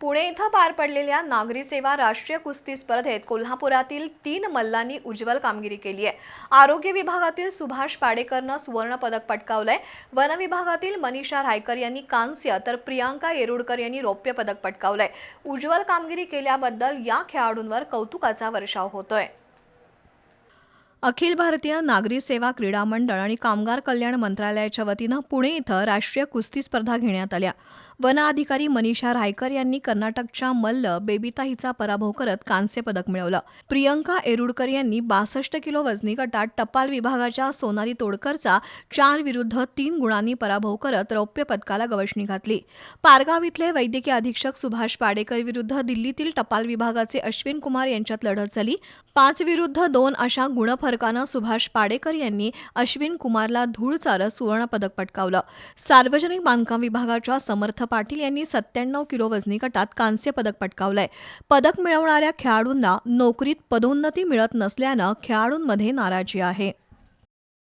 पुणे इथं पार पडलेल्या नागरी सेवा राष्ट्रीय कुस्ती स्पर्धेत कोल्हापुरातील तीन मल्लांनी उज्ज्वल कामगिरी केली आहे. आरोग्य विभागातील सुभाष पाडेकरनं सुवर्णपदक पटकावलंय. वन विभागातील मनीषा रायकर यांनी कांस्य तर प्रियांका येरुडकर यांनी रौप्य पदक पटकावलंय. उज्ज्वल कामगिरी केल्याबद्दल या खेळाडूंवर कौतुकाचा वर्षाव होतोय. अखिल भारतीय नागरी सेवा क्रीडा मंडळ आणि कामगार कल्याण मंत्रालयाच्या वतीनं पुणे इथं राष्ट्रीय कुस्ती स्पर्धा घेण्यात आल्या. वन अधिकारी मनीषा रायकर यांनी कर्नाटकच्या मल्ल बेबिता हिचा पराभव करत कांस्य पदक मिळवलं. प्रियंका एरुडकर यांनी बासष्ट किलो वजनी गटात टपाल विभागाच्या सोनाली तोडकरचा चार विरुद्ध तीन गुणांनी पराभव करत रौप्य पदकाला गवसणी घातली. पारगाव इथले वैद्यकीय अधीक्षक सुभाष पाडेकर विरुद्ध दिल्लीतील टपाल विभागाचे अश्विन कुमार यांच्यात लढत झाली. पाच विरुद्ध दोन अशा फरकानं सुभाष पाडेकर यांनी अश्विन कुमारला धूळ चारत सुवर्णपदक पटकावलं. सार्वजनिक बांधकाम विभागाच्या समर्थ पाटील यांनी सत्त्याण्णव किलो वजनी गटात कांस्य पदक पटकावलंय. पदक मिळवणाऱ्या खेळाडूंना नोकरीत पदोन्नती मिळत नसल्यानं खेळाडूंमध्ये नाराजी आहे.